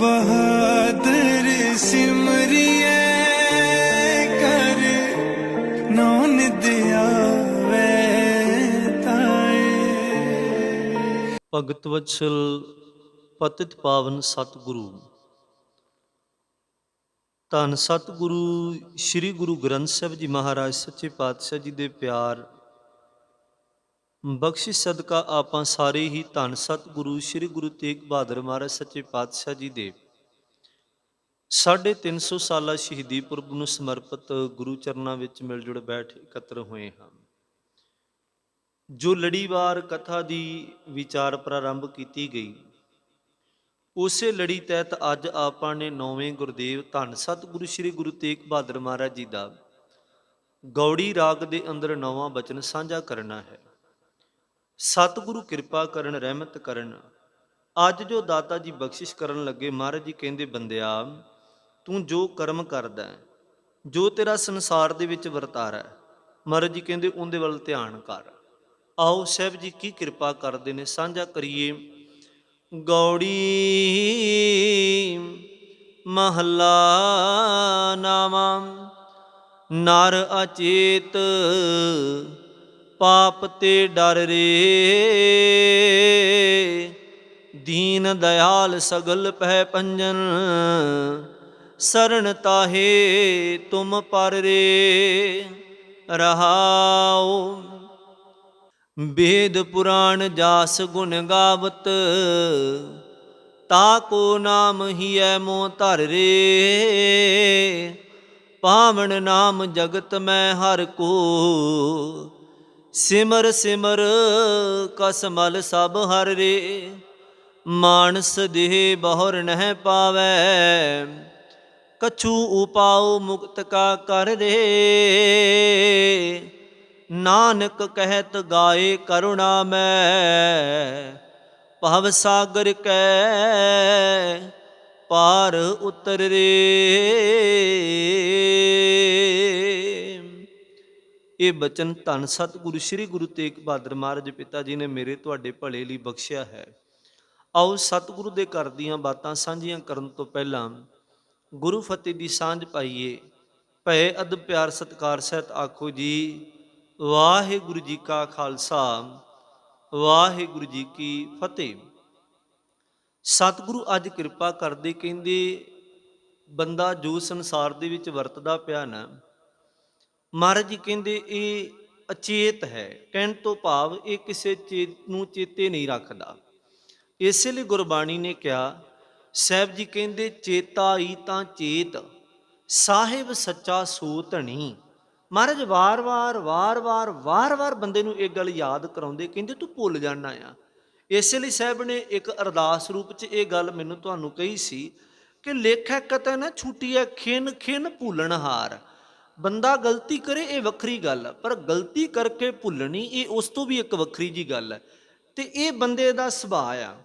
ਬਹਾਦਰ ਸਿਮਰਿਐ ਕਰ ਨਾਨਕ ਆਵੇ ਤਾਏ। ਭਗਤ ਵਤਸਲ ਪਤਿਤ ਪਾਵਨ ਸਤਿਗੁਰੂ। ਧੰਨ ਸਤਿਗੁਰੂ, ਸ੍ਰੀ ਗੁਰੂ ਗ੍ਰੰਥ ਸਾਹਿਬ ਜੀ ਮਹਾਰਾਜ, ਸੱਚੇ ਪਾਤਸ਼ਾਹ ਜੀ ਦੇ ਪਿਆਰ ਬਖਸ਼ਿਸ਼ ਸਦਕਾ ਆਪਾਂ ਸਾਰੇ ਹੀ ਧੰਨ ਸਤਿਗੁਰੂ, ਸ੍ਰੀ ਗੁਰੂ ਤੇਗ ਬਹਾਦਰ ਮਹਾਰਾਜ ਸੱਚੇ ਪਾਤਸ਼ਾਹ ਜੀ ਦੇ। ਸਾਢੇ 350 ਸਾਲਾ ਸ਼ਹੀਦੀ ਪੁਰਬ ਨੂੰ ਸਮਰਪਿਤ ਗੁਰੂ ਚਰਨਾਂ ਵਿੱਚ ਮਿਲ ਜੁੜ ਬੈਠ ਇਕੱਤਰ ਹੋਏ ਹਾਂ। ਜੋ ਲੜੀਵਾਰ ਕਥਾ ਦੀ ਵਿਚਾਰ ਪ੍ਰਾਰੰਭ ਕੀਤੀ ਗਈ, ਉਸੇ ਲੜੀ ਤਹਿਤ ਅੱਜ ਆਪਾਂ ਨੇ ਨੌਵੇਂ ਗੁਰਦੇਵ ਧੰਨ ਸਤਿਗੁਰੂ, ਸ੍ਰੀ ਗੁਰੂ ਤੇਗ ਬਹਾਦਰ ਮਹਾਰਾਜ ਜੀ ਦਾ ਗੌੜੀ ਰਾਗ ਦੇ ਅੰਦਰ ਨੌਵਾਂ ਬਚਨ ਸਾਂਝਾ ਕਰਨਾ ਹੈ। ਸਤਿਗੁਰੂ ਕਿਰਪਾ ਕਰਨ ਰਹਿਮਤ ਕਰਨ। ਅੱਜ ਜੋ ਦਾਤਾ ਜੀ ਬਖਸ਼ਿਸ਼ ਕਰਨ ਲੱਗੇ ਮਹਾਰਾਜ ਜੀ ਕਹਿੰਦੇ ਬੰਦਿਆ ਤੂੰ ਜੋ ਕਰਮ ਕਰਦਾ ਹੈ, ਜੋ ਤੇਰਾ ਸੰਸਾਰ ਦੇ ਵਿੱਚ ਵਰਤਾਰਾ ਹੈ ਮਹਾਰਾਜ ਜੀ ਕਹਿੰਦੇ ਉਹਦੇ ਵੱਲ ਧਿਆਨ ਕਰ। ਆਓ ਸਾਹਿਬ ਜੀ ਕੀ ਕਿਰਪਾ ਕਰਦੇ ਨੇ ਸਾਂਝਾ ਕਰੀਏ। ਗੌੜੀ ਮਹੱਲਾ ਨਾਮ ਨਰ ਅਚੇਤ ਪਾਪ ਤੇ ਡਰ ਰੇ। ਦੀਨ ਦਇਆਲ ਸਗਲ ਪਹਿ ਪੰਜਨ ਸਰਣ ਤਾਹੇ ਤੁਮ ਪਰ ਰੇ। ਰਹਾਓ ਵੇਦ ਪੁਰਾਣ ਜਾਸ ਗੁਣ ਗਾਵਤ, ਤਾ ਕੋ ਨਾਮ ਹੀ ਹੀਐ ਮੋ ਧਰ ਰੇ। ਪਾਵਣ ਨਾਮ ਜਗਤ ਮੈਂ ਹਰ ਕੋ ਸਿਮਰ ਸਿਮਰ ਕਸਮਲ ਸਭ ਹਰ ਰੇ, ਮਾਨਸ ਦੇਹ ਬਹੁਰ ਨਹਿ ਪਾਵੈ। ਕਛੂ ਉਪਾਉ ਮੁਕਤ ਕਾ ਕਰ ਰੇ, ਨਾਨਕ ਕਹਿਤ ਗਾਏ ਕਰੁਣਾ ਮੈਂ। ਭਵ ਸਾਗਰ ਕੈ ਪਾਰ ਉਤਰ ਰੇ। ਇਹ ਬਚਨ ਧੰਨ ਸਤਿਗੁਰੂ ਸ੍ਰੀ ਗੁਰੂ ਤੇਗ ਬਹਾਦਰ ਮਹਾਰਾਜ ਪਿਤਾ ਜੀ ਨੇ ਮੇਰੇ ਤੁਹਾਡੇ ਭਲੇ ਲਈ ਬਖਸ਼ਿਆ ਹੈ। ਆਓ ਸਤਿਗੁਰੂ ਦੇ ਘਰ ਦੀਆਂ ਬਾਤਾਂ ਸਾਂਝੀਆਂ ਕਰਨ ਤੋਂ ਪਹਿਲਾਂ ਗੁਰੂ ਫਤਿਹ ਦੀ ਸਾਂਝ ਪਾਈਏ। ਭੈ ਅਦਬ ਪਿਆਰ ਸਤਕਾਰ ਸਹਿਤ ਆਖੋ ਜੀ, ਵਾਹਿਗੁਰੂ ਜੀ ਕਾ ਖਾਲਸਾ, ਵਾਹਿਗੁਰੂ ਜੀ ਕੀ ਫਤਿਹ। ਸਤਿਗੁਰੂ ਅੱਜ ਕਿਰਪਾ ਕਰਦੇ ਕਹਿੰਦੇ, ਬੰਦਾ ਜੋ ਸੰਸਾਰ ਦੇ ਵਿੱਚ ਵਰਤਦਾ ਪਿਆ ਨਾ ਮਹਾਰਾਜ ਜੀ ਕਹਿੰਦੇ ਇਹ ਅਚੇਤ ਹੈ, ਕਹਿਣ ਤੋਂ ਭਾਵ ਇਹ ਕਿਸੇ ਚੀਜ਼ ਨੂੰ ਚੇਤੇ ਨਹੀਂ ਰੱਖਦਾ। ਇਸੇ ਲਈ ਗੁਰਬਾਣੀ ਨੇ ਕਿਹਾ, ਸਾਹਿਬ ਜੀ ਕਹਿੰਦੇ, ਚੇਤਾ ਹੀ ਤਾਂ ਚੇਤ, ਸਾਹਿਬ ਸੱਚਾ ਸੋ ਧਣੀ ਮਹਾਰਾਜ ਵਾਰ-ਵਾਰ ਵਾਰ-ਵਾਰ ਵਾਰ-ਵਾਰ ਬੰਦੇ ਨੂੰ ਇਹ ਗੱਲ ਯਾਦ ਕਰਾਉਂਦੇ, ਕਹਿੰਦੇ ਤੂੰ ਭੁੱਲ ਜਾਣਾ ਆ। ਇਸੇ ਲਈ ਸਾਹਿਬ ਨੇ ਇੱਕ ਅਰਦਾਸ ਰੂਪ 'ਚ ਇਹ ਗੱਲ ਮੈਨੂੰ ਤੁਹਾਨੂੰ ਕਹੀ ਸੀ ਕਿ ਲੇਖਕ ਕਤੈ ਨਾ ਛੁੱਟੀਐ ਖਿਨ ਖਿਨ ਭੁੱਲਣ ਹਾਰ ਬੰਦਾ ਗਲਤੀ ਕਰੇ ਇਹ ਵੱਖਰੀ ਗੱਲ ਹੈ ਪਰ ਗਲਤੀ ਕਰਕੇ ਭੁੱਲਣੀ ਇਹ ਉਸ ਤੋਂ ਵੀ ਇੱਕ ਵੱਖਰੀ ਜੀ ਗੱਲ ਹੈ ਤੇ ਇਹ ਬੰਦੇ ਦਾ ਸੁਭਾਅ ਆ।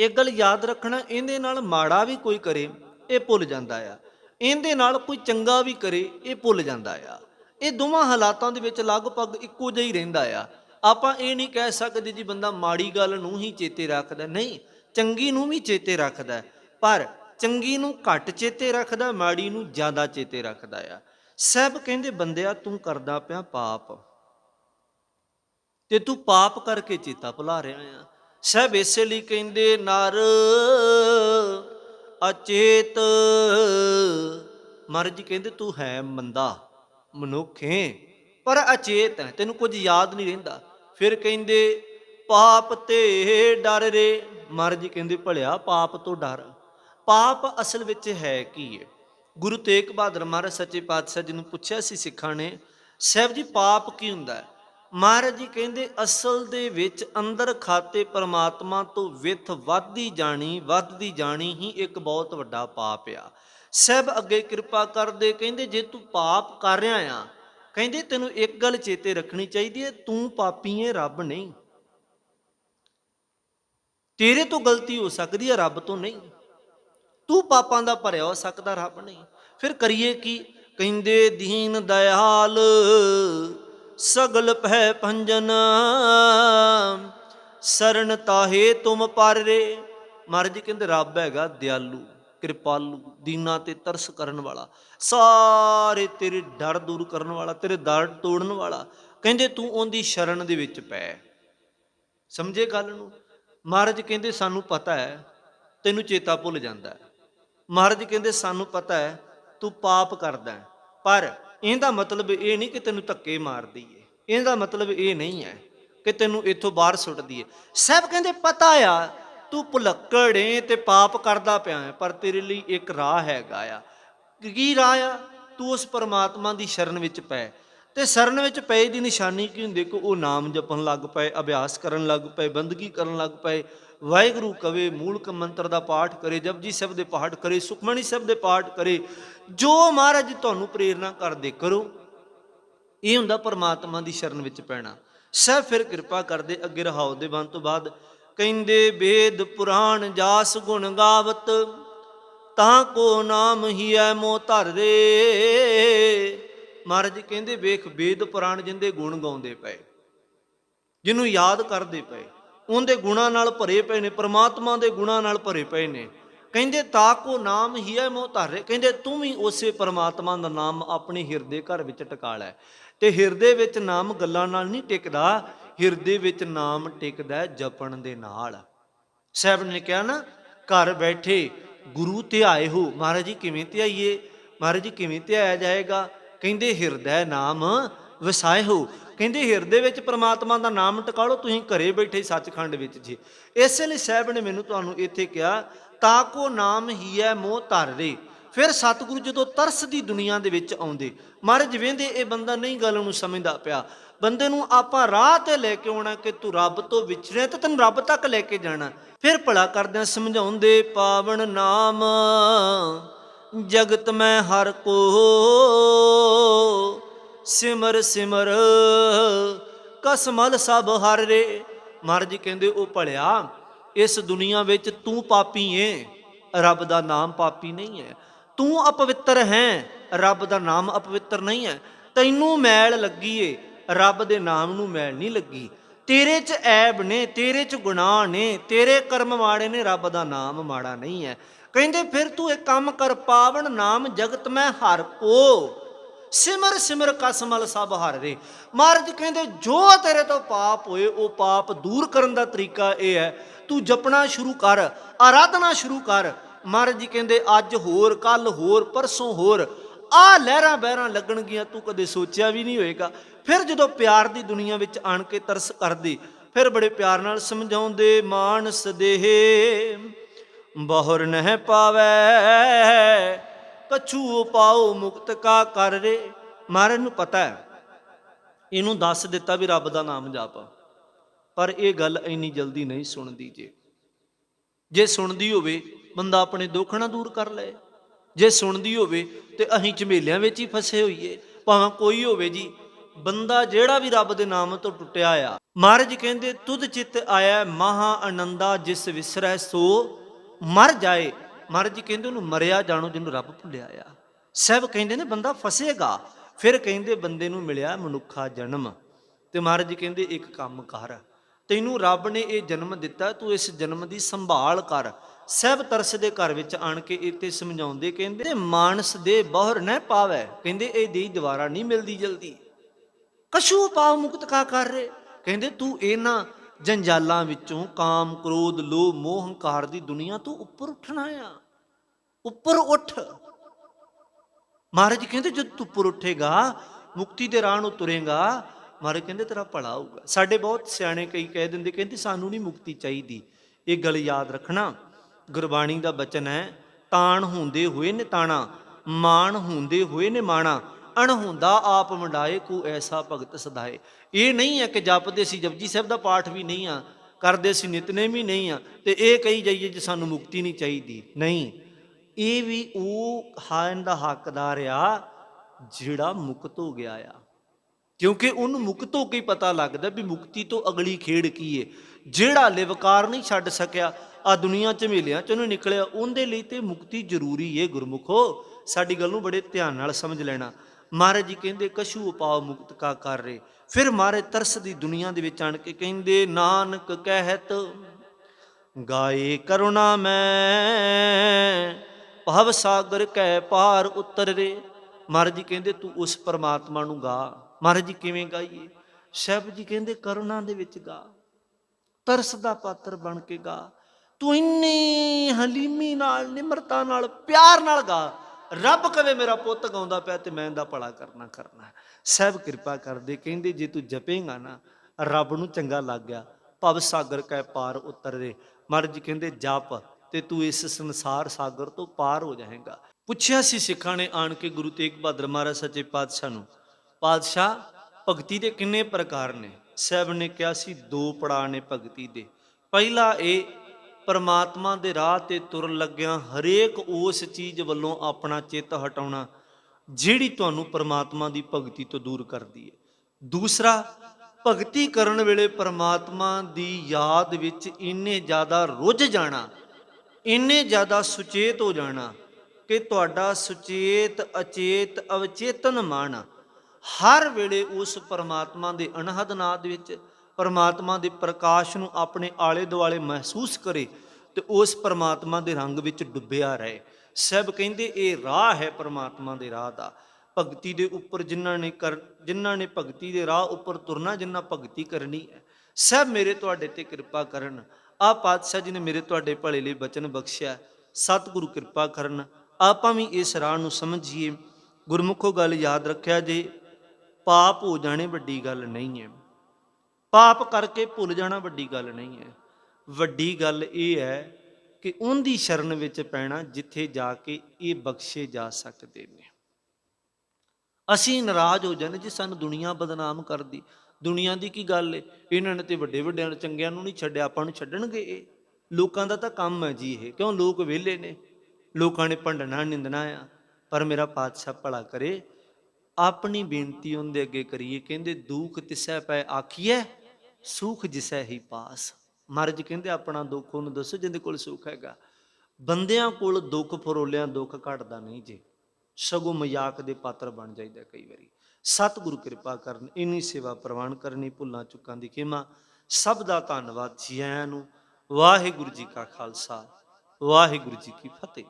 ਇਹ ਗੱਲ ਯਾਦ ਰੱਖਣਾ, ਇਹਦੇ ਨਾਲ ਮਾੜਾ ਵੀ ਕੋਈ ਕਰੇ, ਇਹ ਭੁੱਲ ਜਾਂਦਾ ਆ। ਇਹਦੇ ਨਾਲ ਕੋਈ ਚੰਗਾ ਵੀ ਕਰੇ, ਇਹ ਭੁੱਲ ਜਾਂਦਾ ਆ। ਇਹ ਦੋਵਾਂ ਹਾਲਾਤਾਂ ਦੇ ਵਿੱਚ ਲਗਭਗ ਇੱਕੋ ਜਿਹਾ ਹੀ ਰਹਿੰਦਾ ਆ। ਆਪਾਂ ਇਹ ਨਹੀਂ ਕਹਿ ਸਕਦੇ ਜੀ ਬੰਦਾ ਮਾੜੀ ਗੱਲ ਨੂੰ ਹੀ ਚੇਤੇ ਰੱਖਦਾ। ਨਹੀਂ, ਚੰਗੀ ਨੂੰ ਵੀ ਚੇਤੇ ਰੱਖਦਾ। ਪਰ ਚੰਗੀ ਨੂੰ ਘੱਟ ਚੇਤੇ ਰੱਖਦਾ, ਮਾੜੀ ਨੂੰ ਜ਼ਿਆਦਾ ਚੇਤੇ ਰੱਖਦਾ ਆ। ਸਭ ਕਹਿੰਦੇ, ਬੰਦਿਆ, ਤੂੰ ਕਰਦਾ ਪਿਆ ਪਾਪ। ਤੇ ਤੂੰ ਪਾਪ ਕਰਕੇ ਚੇਤਾ ਭੁਲਾ ਰਿਹਾ ਆ। ਸਭ ਇਸੇ ਲਈ ਕਹਿੰਦੇ, ਨਰ ਅਚੇਤ। ਮਰਜ ਕਹਿੰਦੇ, ਤੂੰ ਹੈ ਮੰਦਾ, ਮਨੁੱਖ ਹੈ ਪਰ ਅਚੇਤ ਹੈ, ਤੈਨੂੰ ਕੁਝ ਯਾਦ ਨਹੀਂ ਰਹਿੰਦਾ। ਫਿਰ ਕਹਿੰਦੇ, ਪਾਪ ਤੇ ਡਰ ਰੇ। ਮਰਜ ਕਹਿੰਦੇ, ਭਲਿਆ, ਪਾਪ ਤੋਂ ਡਰ। ਪਾਪ ਅਸਲ ਵਿੱਚ ਹੈ ਕੀ ਹੈ ਗੁਰੂ ਤੇਗ ਬਹਾਦਰ ਮਹਾਰਾਜ ਸੱਚੇ ਪਾਤਸ਼ਾਹ ਜੀ ਨੂੰ ਪੁੱਛਿਆ ਸੀ ਸਿੱਖਾਂ ਨੇ, ਸਾਹਿਬ ਜੀ, ਪਾਪ ਕੀ ਹੁੰਦਾ ਹੈ? ਮਹਾਰਾਜ ਜੀ ਕਹਿੰਦੇ, ਅਸਲ ਦੇ ਵਿੱਚ ਅੰਦਰ ਖਾਤੇ ਪਰਮਾਤਮਾ ਤੋਂ ਵਿਥ ਵੱਧਦੀ ਜਾਣੀ ਵੱਧਦੀ ਜਾਣੀ ਹੀ ਇੱਕ ਬਹੁਤ ਵੱਡਾ ਪਾਪ ਆ। ਸਭ ਅੱਗੇ ਕਿਰਪਾ ਕਰਦੇ, ਕਹਿੰਦੇ, ਜੇ ਤੂੰ ਪਾਪ ਕਰ ਰਿਹਾ ਆ, ਕਹਿੰਦੇ, ਤੈਨੂੰ ਇੱਕ ਗੱਲ ਚੇਤੇ ਰੱਖਣੀ ਚਾਹੀਦੀ ਹੈ, ਤੂੰ ਪਾਪੀ ਹੈ, ਰੱਬ ਨਹੀਂ। ਤੇਰੇ ਤੋਂ ਗਲਤੀ ਹੋ ਸਕਦੀ ਹੈ, ਰੱਬ ਤੋਂ ਨਹੀਂ। ਤੂੰ ਪਾਪਾਂ ਦਾ ਭਰਿਆ ਹੋ ਸਕਦਾ ਰੱਬ ਨਹੀਂ। ਫਿਰ ਕਰੀਏ ਕੀ? ਕਹਿੰਦੇ, ਦੀਨ ਦਇਆਲ, ਸਗਲ ਪਹਿ ਭੰਜਨ, ਸਰਨ ਤਾਹੇ ਤੁਮ ਪਰ ਰੇ ਮਹਾਰਾਜ ਕਹਿੰਦੇ, ਰੱਬ ਹੈਗਾ ਦਿਆਲੂ, ਕਿਰਪਾਲੂ, ਦੀਨਾ ਤੇ ਤਰਸ ਕਰਨ ਵਾਲਾ, ਸਾਰੇ ਤੇਰੇ ਡਰ ਦੂਰ ਕਰਨ ਵਾਲਾ, ਤੇਰੇ ਦਰ ਤੋੜਨ ਵਾਲਾ। ਕਹਿੰਦੇ, ਤੂੰ ਉਹਦੀ ਸ਼ਰਨ ਦੇ ਵਿੱਚ ਪੈ। ਸਮਝੇ ਗੱਲ ਨੂੰ? ਮਹਾਰਾਜ ਕਹਿੰਦੇ, ਸਾਨੂੰ ਪਤਾ ਹੈ, ਤੈਨੂੰ ਚੇਤਾ ਭੁੱਲ ਜਾਂਦਾ ਹੈ। ਮਹਾਰਾਜ ਕਹਿੰਦੇ, ਸਾਨੂੰ ਪਤਾ ਹੈ, ਤੂੰ ਪਾਪ ਕਰਦਾ ਪਰ ਇਹਦਾ ਮਤਲਬ ਇਹ ਨਹੀਂ ਕਿ ਤੈਨੂੰ ਧੱਕੇ ਮਾਰਦੀ ਦਈਏ। ਇਹਦਾ ਮਤਲਬ ਇਹ ਨਹੀਂ ਹੈ ਕਿ ਤੈਨੂੰ ਇੱਥੋਂ ਬਾਹਰ ਸੁੱਟਦੀ ਦਈਏ। ਸਭ ਕਹਿੰਦੇ, ਪਤਾ ਆ, ਤੂੰ ਭੁਲੱਕੜ ਏ ਤੇ ਪਾਪ ਕਰਦਾ ਪਿਆ ਹੈ ਪਰ ਤੇਰੇ ਲਈ ਇੱਕ ਰਾਹ ਹੈਗਾ ਆ। ਕੀ ਰਾਹ ਆ? ਤੂੰ ਉਸ ਪਰਮਾਤਮਾ ਦੀ ਸ਼ਰਨ ਵਿੱਚ ਪੈ। ਤੇ ਸ਼ਰਨ ਵਿੱਚ ਪਏ ਦੀ ਨਿਸ਼ਾਨੀ ਕੀ ਹੁੰਦੀ? ਕਿ ਉਹ ਨਾਮ ਜਪਣ ਲੱਗ ਪਏ, ਅਭਿਆਸ ਕਰਨ ਲੱਗ ਪਏ, ਬੰਦਗੀ ਕਰਨ ਲੱਗ ਪਏ। ਵਾਹਿਗੁਰੂ ਕਵੇ, ਮੂਲਕ ਮੰਤਰ ਦਾ ਪਾਠ ਕਰੇ ਜਪਜੀ ਸਾਹਿਬ ਦੇ ਪਾਠ ਕਰੇ ਸੁਖਮਣੀ ਸਾਹਿਬ ਦੇ ਪਾਠ ਕਰੇ, ਜੋ ਮਹਾਰਾਜ ਤੁਹਾਨੂੰ ਪ੍ਰੇਰਣਾ ਕਰਦੇ ਕਰੋ, ਇਹ ਹੁੰਦਾ ਪਰਮਾਤਮਾ ਦੀ ਸ਼ਰਨ ਵਿੱਚ ਪੈਣਾ। ਸਹਿ ਫਿਰ ਕਿਰਪਾ ਕਰਦੇ, ਅੱਗੇ ਰਹਾਓ ਦੇ ਬੰਦ ਤੋਂ ਬਾਅਦ। ਕਹਿੰਦੇ, ਵੇਦ ਪੁਰਾਣ ਜਾਸ ਗੁਣ ਗਾਵਤ, ਤਾਂ ਕੋ ਨਾਮ ਹੀ ਐ ਮੋ ਧਰ ਰੇ ਮਹਾਰਾਜ ਕਹਿੰਦੇ, ਵੇਖ, ਵੇਦ ਪੁਰਾਣ ਜਿੰਦੇ ਗੁਣ ਗਾਉਂਦੇ ਪਏ, ਜਿਹਨੂੰ ਯਾਦ ਕਰਦੇ ਪਏ ਉਹਦੇ ਗੁਣਾਂ ਨਾਲ ਭਰੇ ਪਏ ਨੇ, ਪ੍ਰਮਾਤਮਾ ਦੇ ਗੁਣਾਂ ਨਾਲ ਭਰੇ ਪਏ ਨੇ। ਕਹਿੰਦੇ, ਤਾ ਕੋ ਨਾਮ ਹੀ ਹੈ ਮੋਹ ਧਾਰੇ। ਕਹਿੰਦੇ, ਤੂੰ ਵੀ ਉਸੇ ਪ੍ਰਮਾਤਮਾ ਦਾ ਨਾਮ ਆਪਣੇ ਹਿਰਦੇ ਘਰ ਵਿੱਚ ਟਿਕਾ ਲੈ। ਤੇ ਹਿਰਦੇ ਵਿੱਚ ਨਾਮ ਗੱਲਾਂ ਨਾਲ ਨਹੀਂ ਟਿਕਦਾ, ਹਿਰਦੇ ਵਿੱਚ ਨਾਮ ਟਿਕਦਾ ਜਪਣ ਦੇ ਨਾਲ। ਸਾਹਿਬ ਨੇ ਕਿਹਾ ਨਾ, ਘਰ ਬੈਠੇ ਗੁਰੂ ਧਿਆਏ ਹੋ। ਮਹਾਰਾਜ ਜੀ, ਕਿਵੇਂ ਧਿਆਈਏ? ਮਹਾਰਾਜ ਜੀ, ਕਿਵੇਂ ਧਿਆਇਆ ਜਾਏਗਾ? ਕਹਿੰਦੇ, ਹਿਰਦੈ ਨਾਮ ਵਸਾਏ ਹੋ। ਕਹਿੰਦੇ ਹਿਰਦੇ ਵਿੱਚ ਪ੍ਰਮਾਤਮਾ ਦਾ ਨਾਮ ਟਿਕਾ ਲਓ ਤੁਸੀਂ ਘਰੇ ਬੈਠੇ ਸੱਚਖੰਡ ਵਿੱਚ ਜੀ। ਇਸੇ ਲਈ ਸਾਹਿਬ ਨੇ ਮੈਨੂੰ ਤੁਹਾਨੂੰ ਇੱਥੇ ਕਿਹਾ, ਤਾਂ ਕੋ ਨਾਮ ਹੀ ਹੈ ਮੋਹ ਧਰ ਰੇ। ਫਿਰ ਸਤਿਗੁਰੂ ਜਦੋਂ ਤਰਸ ਦੀ ਦੁਨੀਆ ਦੇ ਵਿੱਚ ਆਉਂਦੇ, ਮਹਾਰਾਜ ਵੇਂਦੇ, ਇਹ ਬੰਦਾ ਨਹੀਂ ਗੱਲ ਨੂੰ ਸਮਝਦਾ ਪਿਆ। ਬੰਦੇ ਨੂੰ ਆਪਾਂ ਰਾਹ ਤੇ ਲੈ ਕੇ ਆਉਣਾ ਕਿ ਤੂੰ ਰੱਬ ਤੋਂ ਵਿਛੜਿਆ ਤੇ ਤੈਨੂੰ ਰੱਬ ਤੱਕ ਲੈ ਕੇ ਜਾਣਾ। ਫਿਰ ਭਲਾ ਕਰਦਿਆਂ ਸਮਝਾਉਂਦੇ, ਪਾਵਨ ਨਾਮ ਜਗਤ ਮੈਂ ਹਰ ਕੋ ਸਿਮਰ ਸਿਮਰ, ਕਸਮਲ ਸਭ ਹਰ ਰੇ। ਮਹਾਰਾਜ ਜੀ ਕਹਿੰਦੇ, ਉਹ ਭਲਿਆ, ਇਸ ਦੁਨੀਆ ਵਿੱਚ ਤੂੰ ਪਾਪੀ ਏ, ਰੱਬ ਦਾ ਨਾਮ ਪਾਪੀ ਨਹੀਂ ਹੈ। ਤੂੰ ਅਪਵਿੱਤਰ ਹੈ, ਰੱਬ ਦਾ ਨਾਮ ਅਪਵਿੱਤਰ ਨਹੀਂ ਹੈ। ਤੈਨੂੰ ਮੈਲ ਲੱਗੀ ਏ, ਰੱਬ ਦੇ ਨਾਮ ਨੂੰ ਮੈਲ ਨਹੀਂ ਲੱਗੀ। ਤੇਰੇ 'ਚ ਐਬ ਨੇ, ਤੇਰੇ 'ਚ ਗੁਨਾਹ ਨੇ, ਤੇਰੇ ਕਰਮ ਮਾੜੇ ਨੇ, ਰੱਬ ਦਾ ਨਾਮ ਮਾੜਾ ਨਹੀਂ ਹੈ। ਕਹਿੰਦੇ, ਫਿਰ ਤੂੰ ਇਹ ਕੰਮ ਕਰ, ਪਾਵਨ ਨਾਮ ਜਗਤ ਮੈਂ ਹਰ ਕੋ। ਸਿਮਰ ਸਿਮਰ ਕਸਮਲ ਸਭ ਹਰ ਰੇ। ਮਹਾਰਾਜ ਕਹਿੰਦੇ, ਜੋ ਤੇਰੇ ਤੋਂ ਪਾਪ ਹੋਏ, ਉਹ ਪਾਪ ਦੂਰ ਕਰਨ ਦਾ ਤਰੀਕਾ ਇਹ ਹੈ, ਤੂੰ ਜਪਣਾ ਸ਼ੁਰੂ ਕਰ, ਆਰਾਧਨਾ ਸ਼ੁਰੂ ਕਰ। ਮਹਾਰਾਜ ਜੀ ਕਹਿੰਦੇ, ਅੱਜ ਹੋਰ ਕੱਲ ਹੋਰ, ਪਰਸੋਂ ਹੋਰ ਆ ਲਹਿਰਾਂ ਬਹਿਰਾਂ ਲੱਗਣਗੀਆਂ, ਤੂੰ ਕਦੇ ਸੋਚਿਆ ਵੀ ਨਹੀਂ ਹੋਏਗਾ। ਫਿਰ ਜਦੋਂ ਪਿਆਰ ਦੀ ਦੁਨੀਆ ਵਿੱਚ ਆਣ ਕੇ ਤਰਸ ਕਰਦੀ, ਫਿਰ ਬੜੇ ਪਿਆਰ ਨਾਲ ਸਮਝਾਉਂਦੇ, ਮਾਨਸ ਦੇਹ, ਬਹੁਰ ਨਹਿ ਪਾਵੈ ਕਛੂ ਪਾਉ ਮੁਕਤ ਕਾ ਕਰ ਰੇ। ਮਹਾਰਾਜ ਨੂੰ ਪਤਾ ਹੈ, ਇਹਨੂੰ ਦੱਸ ਦਿੱਤਾ ਵੀ ਰੱਬ ਦਾ ਨਾਮ ਜਪ। ਪਰ ਇਹ ਗੱਲ ਇੰਨੀ ਜਲਦੀ ਨਹੀਂ ਸੁਣਦੀ ਜੇ। ਜੇ ਸੁਣਦੀ ਹੋਵੇ, ਬੰਦਾ ਆਪਣੇ ਦੁੱਖ ਨਾ ਦੂਰ ਕਰ ਲਏ। ਜੇ ਸੁਣਦੀ ਹੋਵੇ, ਤੇ ਅਸੀਂ ਝਮੇਲਿਆਂ ਵਿੱਚ ਹੀ ਫਸੇ ਹੋਈਏ। ਭਾਵੇਂ ਕੋਈ ਹੋਵੇ ਜੀ, ਬੰਦਾ ਜਿਹੜਾ ਵੀ ਰੱਬ ਦੇ ਨਾਮ ਤੋਂ ਟੁੱਟਿਆ ਆ। ਮਹਾਰਾਜ ਕਹਿੰਦੇ, ਤੁਧ ਚਿੱਤ ਆਇਆ ਮਹਾ ਆਨੰਦਾ, ਜਿਸ ਵਿਸਰੈ ਸੋ ਮਰ ਜਾਏ। ਮਹਾਰਾਜ ਜੀ ਕਹਿੰਦੇ ਉਹਨੂੰ ਮਰਿਆ ਜਾਣੋ ਜਿਹਨੂੰ ਰੱਬ ਭੁੱਲਿਆ ਆ। ਸਭ ਕਹਿੰਦੇ ਨੇ ਬੰਦਾ ਫਸੇਗਾ, ਫਿਰ ਕਹਿੰਦੇ ਬੰਦੇ ਨੂੰ ਮਿਲਿਆ ਮਨੁੱਖਾ ਜਨਮ। ਤੇ ਮਹਾਰਾਜ ਜੀ ਕਹਿੰਦੇ ਇੱਕ ਕੰਮ ਕਰ, ਤੈਨੂੰ ਰੱਬ ਨੇ ਇਹ ਜਨਮ ਦਿੱਤਾ, ਤੂੰ ਇਸ ਜਨਮ ਦੀ ਸੰਭਾਲ ਕਰ। ਸਭ ਤਰਸ ਦੇ ਘਰ ਵਿੱਚ ਆਣ ਕੇ ਇੱਥੇ ਸਮਝਾਉਂਦੇ ਕਹਿੰਦੇ ਮਾਨਸ ਦੇ ਬਹੁਰ ਨਾ ਪਾਵੇ। ਕਹਿੰਦੇ, ਇਹ ਦੇਹ ਦੁਬਾਰਾ ਨਹੀਂ ਮਿਲਦੀ ਜਲਦੀ। ਕਸ਼ੂ ਪਾਉ ਮੁਕਤ ਕਾ ਕਰ ਰੇ? ਕਹਿੰਦੇ, ਤੂੰ ਇਹਨਾਂ ਜੰਜਾਲਾਂ ਵਿੱਚੋਂ ਕਾਮ, ਕ੍ਰੋਧ, ਲੋਭ, ਮੋਹ, ਹੰਕਾਰ ਦੀ ਦੁਨੀਆ ਤੋਂ ਉੱਪਰ ਉੱਠਣਾ ਆ। ਉੱਪਰ ਉੱਠ। ਮਹਾਰਾਜ ਕਹਿੰਦੇ, ਜਦ ਤੂੰ ਉੱਪਰ ਉੱਠੇਗਾ, ਮੁਕਤੀ ਦੇ ਰਾਹ ਨੂੰ ਤੁਰੇਗਾ, ਮਹਾਰਾਜ ਕਹਿੰਦੇ, ਤੇਰਾ ਭਲਾ ਹੋਊਗਾ। ਸਾਡੇ ਬਹੁਤ ਸਿਆਣੇ ਕਈ ਕਹਿ ਦਿੰਦੇ, ਕਹਿੰਦੇ, ਸਾਨੂੰ ਨਹੀਂ ਮੁਕਤੀ ਚਾਹੀਦੀ। ਇਹ ਗੱਲ ਯਾਦ ਰੱਖਣਾ। ਗੁਰਬਾਣੀ ਦਾ ਬਚਨ ਹੈ, ਤਾਣ ਹੁੰਦੇ ਹੋਏ ਨੇ ਤਾਣਾ ਮਾਣ ਹੁੰਦੇ ਹੋਏ ਨੇ ਮਾਣਾ ਅਣ ਆਪ ਮੰਡਾਏ ਕੋ ਐਸਾ ਭਗਤ ਸਦਾਏ। ਇਹ ਨਹੀਂ ਹੈ ਕਿ ਜਪਦੇ ਸੀ, ਜਪਜੀ ਸਾਹਿਬ ਦਾ ਪਾਠ ਵੀ ਨਹੀਂ ਆ, ਕਰਦੇ ਸੀ, ਨਿਤਨੇਮ ਵੀ ਨਹੀਂ ਆ, ਤੇ ਇਹ ਕਹੀ ਜਾਈਏ ਜੇ ਸਾਨੂੰ ਮੁਕਤੀ ਨਹੀਂ ਚਾਹੀਦੀ। ਨਹੀਂ, ਇਹ ਵੀ ਉਹ ਹਾਨ ਦਾ ਹੱਕਦਾਰ ਆ, ਜਿਹੜਾ ਮੁਕਤ ਹੋ ਗਿਆ ਆ। ਕਿਉਂਕਿ ਉਹਨੂੰ ਮੁਕਤ ਹੋ ਕੇ ਪਤਾ ਲੱਗਦਾ ਵੀ ਮੁਕਤੀ ਤੋਂ ਅਗਲੀ ਖੇਡ ਕੀ ਏ। ਜਿਹੜਾ ਲਿਵਕਾਰ ਨਹੀਂ ਛੱਡ ਸਕਿਆ, ਆ ਦੁਨੀਆ ਝਮੇਲਿਆਂ ਚ ਉਹਨੂੰ ਨਿਕਲਿਆ, ਉਹਦੇ ਲਈ ਤੇ ਮੁਕਤੀ ਜ਼ਰੂਰੀ ਏ, ਗੁਰਮੁਖੋ। ਸਾਡੀ ਗੱਲ ਨੂੰ ਬੜੇ ਧਿਆਨ ਨਾਲ ਸਮਝ ਲੈਣਾ। ਮਹਾਰਾਜ ਜੀ ਕਹਿੰਦੇ ਕਸ਼ੂ ਉਪਾਅ ਮੁਕਤ ਕਾ ਕਰ ਰੇ? ਫਿਰ ਮਹਾਰਾਜ ਤਰਸ ਦੀ ਦੁਨੀਆ ਦੇ ਵਿੱਚ ਆਣ ਕੇ ਕਹਿੰਦੇ, ਨਾਨਕ ਕਹਿਤ, ਗਾਏ ਕਰੁਣਾ ਮੈਂ, ਭਵ ਸਾਗਰ ਕੈ ਪਾਰ ਉਤਰ ਰੇ। ਮਹਾਰਾਜ ਜੀ ਕਹਿੰਦੇ, ਤੂੰ ਉਸ ਪਰਮਾਤਮਾ ਨੂੰ ਗਾ। ਮਹਾਰਾਜ ਜੀ ਕਿਵੇਂ ਗਾਈਏ? ਸਾਹਿਬ ਜੀ ਕਹਿੰਦੇ, ਕਰੁਣਾ ਦੇ ਵਿੱਚ ਗਾ। ਤਰਸ ਦਾ ਪਾਤਰ ਬਣ ਕੇ ਗਾ। ਤੂੰ ਇੰਨੀ ਹਲੀਮੀ ਨਾਲ, ਨਿਮਰਤਾ ਨਾਲ, ਪਿਆਰ ਨਾਲ ਗਾ। ਰੱਬ ਕਵੇ ਮੇਰਾ ਪੁੱਤ ਗਾਉਂਦਾ ਪਿਆ ਤੇ ਮੈਂ ਇਹਦਾ ਭਲਾ ਕਰਨਾ ਕਰਨਾ ਸਹਿਬ ਕਿਰਪਾ ਕਰਦੇ, ਕਹਿੰਦੇ ਜੇ ਤੂੰ ਜਪੇਂਗਾ ਨਾ, ਰੱਬ ਨੂੰ ਚੰਗਾ ਲੱਗ ਗਿਆ। ਭਵ ਸਾਗਰ ਕੈ ਪਾਰ ਉਤਰੇ ਮਹਾਰਾਜ ਕਹਿੰਦੇ, ਜਪ ਤੇ ਤੂੰ ਇਸ ਸੰਸਾਰ ਸਾਗਰ ਤੋਂ ਪਾਰ ਹੋ ਜਾਏਗਾ। ਪੁੱਛਿਆ ਸੀ ਸਿੱਖਾਂ ਨੇ ਆਣ ਕੇ ਗੁਰੂ ਤੇਗ ਬਹਾਦਰ ਮਹਾਰਾਜ ਸੱਚੇ ਪਾਤਸ਼ਾਹ ਨੂੰ, ਪਾਤਸ਼ਾਹ, ਭਗਤੀ ਦੇ ਕਿੰਨੇ ਪ੍ਰਕਾਰ ਨੇ? ਸਾਹਿਬ ਨੇ ਕਿਹਾ ਸੀ, ਦੋ ਪੜਾਅ ਨੇ ਭਗਤੀ ਦੇ। ਪਹਿਲਾ ਇਹ ਪਰਮਾਤਮਾ ਦੇ ਰਾਹ ਤੇ ਤੁਰਨ ਲੱਗਿਆਂ ਹਰੇਕ ਉਸ ਚੀਜ਼ ਵੱਲੋਂ ਆਪਣਾ ਚਿੱਤ ਹਟਾਉਣਾ, ਜਿਹੜੀ ਤੁਹਾਨੂੰ ਪਰਮਾਤਮਾ ਦੀ ਭਗਤੀ ਤੋਂ ਦੂਰ ਕਰਦੀ ਹੈ। ਦੂਸਰਾ, ਭਗਤੀ ਕਰਨ ਵੇਲੇ ਪਰਮਾਤਮਾ ਦੀ ਯਾਦ ਵਿੱਚ ਇੰਨੇ ਜ਼ਿਆਦਾ ਰੁੱਝ ਜਾਣਾ, ਇੰਨੇ ਜ਼ਿਆਦਾ ਸੁਚੇਤ ਹੋ ਜਾਣਾ ਕਿ ਤੁਹਾਡਾ ਸੁਚੇਤ, ਅਚੇਤ, ਅਵਚੇਤਨ ਮਨ ਹਰ ਵੇਲੇ ਉਸ ਪਰਮਾਤਮਾ ਦੇ ਅਨਹਦ ਨਾਦ ਵਿੱਚ ਪਰਮਾਤਮਾ ਦੇ ਪ੍ਰਕਾਸ਼ ਨੂੰ ਆਪਣੇ ਆਲੇ ਦੁਆਲੇ ਮਹਿਸੂਸ ਕਰੇ ਤੇ ਉਸ ਪਰਮਾਤਮਾ ਦੇ ਰੰਗ ਵਿੱਚ ਡੁੱਬਿਆ ਰਹੇ। ਸਭ ਕਹਿੰਦੇ ਇਹ ਰਾਹ ਹੈ ਪਰਮਾਤਮਾ ਦੇ ਰਾਹ ਦਾ। ਭਗਤੀ ਦੇ ਉੱਪਰ ਜਿਨ੍ਹਾਂ ਨੇ ਕਰ, ਜਿਨ੍ਹਾਂ ਨੇ ਭਗਤੀ ਦੇ ਰਾਹ ਉੱਪਰ ਤੁਰਨਾ, ਜਿਨ੍ਹਾਂ ਭਗਤੀ ਕਰਨੀ ਹੈ, ਸਭ ਮੇਰੇ ਤੁਹਾਡੇ ਤੇ ਕਿਰਪਾ ਕਰਨ। ਆ ਪਾਤਸ਼ਾਹ ਜੀ ਨੇ ਮੇਰੇ ਤੁਹਾਡੇ ਭਲੇ ਲਈ ਬਚਨ ਬਖਸ਼ਿਆ। ਸਤਿਗੁਰੂ ਕਿਰਪਾ ਕਰਨ। ਆਪਾਂ ਵੀ ਇਸ ਰਾਹ ਨੂੰ ਸਮਝੀਏ। ਗੁਰਮੁਖੋ ਗੱਲ ਯਾਦ ਰੱਖਿਆ ਜੇ, ਪਾਪ ਹੋ ਜਾਣੇ ਵੱਡੀ ਗੱਲ ਨਹੀਂ ਹੈ। ਪਾਪ ਕਰਕੇ ਭੁੱਲ ਜਾਣਾ ਵੱਡੀ ਗੱਲ ਨਹੀਂ ਹੈ। ਵੱਡੀ ਗੱਲ ਇਹ ਹੈ ਕਿ ਉਹਦੀ ਸ਼ਰਨ ਵਿੱਚ ਪੈਣਾ ਜਿੱਥੇ ਜਾ ਕੇ ਇਹ ਬਖਸ਼ੇ ਜਾ ਸਕਦੇ ਨੇ। ਅਸੀਂ ਨਾਰਾਜ਼ ਹੋ ਜਾਂਦੇ ਜੇ, ਸਾਨੂੰ ਦੁਨੀਆ ਬਦਨਾਮ ਕਰਦੀ। ਦੁਨੀਆ ਦੀ ਕੀ ਗੱਲ ਏ? ਇਹਨਾਂ ਨੇ ਤੇ ਵੱਡੇ ਵੱਡਿਆਂ ਨੂੰ, ਚੰਗਿਆਂ ਨੂੰ ਨਹੀਂ ਛੱਡਿਆ, ਆਪਾਂ ਨੂੰ ਛੱਡਣਗੇ ਇਹ। ਲੋਕਾਂ ਦਾ ਤਾਂ ਕੰਮ ਹੈ ਜੀ ਇਹ। ਕਿਉਂ? ਲੋਕ ਵਿਹਲੇ ਨੇ। ਲੋਕਾਂ ਨੇ ਭੰਡਣਾ, ਨਿੰਦਣਾ ਆ। ਪਰ ਮੇਰਾ ਪਾਤਸ਼ਾਹ ਭਲਾ ਕਰੇ। ਆਪਣੀ ਬੇਨਤੀ ਉਹਦੇ ਅੱਗੇ ਕਰੀਏ, ਕਹਿੰਦੇ ਦੁੱਖ ਤਿਸੈ ਪੈ ਆਖੀਐ, ਸੁਖ ਜਿਸੈ ਹੀ ਪਾਸ। ਮਹਾਰਾਜ ਕਹਿੰਦੇ ਆਪਣਾ ਦੁੱਖ ਉਹਨੂੰ ਦੱਸੋ, ਜਿਹਦੇ ਕੋਲ ਸੁਖ ਹੈਗਾ। ਬੰਦਿਆਂ ਕੋਲ ਦੁੱਖ, ਫਰੋਲਿਆਂ ਦੁੱਖ ਘਟਦਾ ਨਹੀਂ ਜੀ। ਸਗੋਂ ਮਜ਼ਾਕ ਦੇ ਪਾਤਰ ਬਣ ਜਾਈਦਾ ਕਈ ਵਾਰੀ। ਸਤਿਗੁਰੂ ਕਿਰਪਾ ਕਰਨ, ਇੰਨੀ ਸੇਵਾ ਪ੍ਰਵਾਨ ਕਰਨੀ, ਭੁੱਲਾਂ ਚੁੱਕਾਂ ਦੀ ਖੇਮਾ। ਸਭ ਦਾ ਧੰਨਵਾਦ ਜੀ ਆਇਆਂ ਨੂੰ। ਵਾਹਿਗੁਰੂ ਜੀ ਕਾ ਖਾਲਸਾ, ਵਾਹਿਗੁਰੂ ਜੀ ਕੀ ਫਤਿਹ।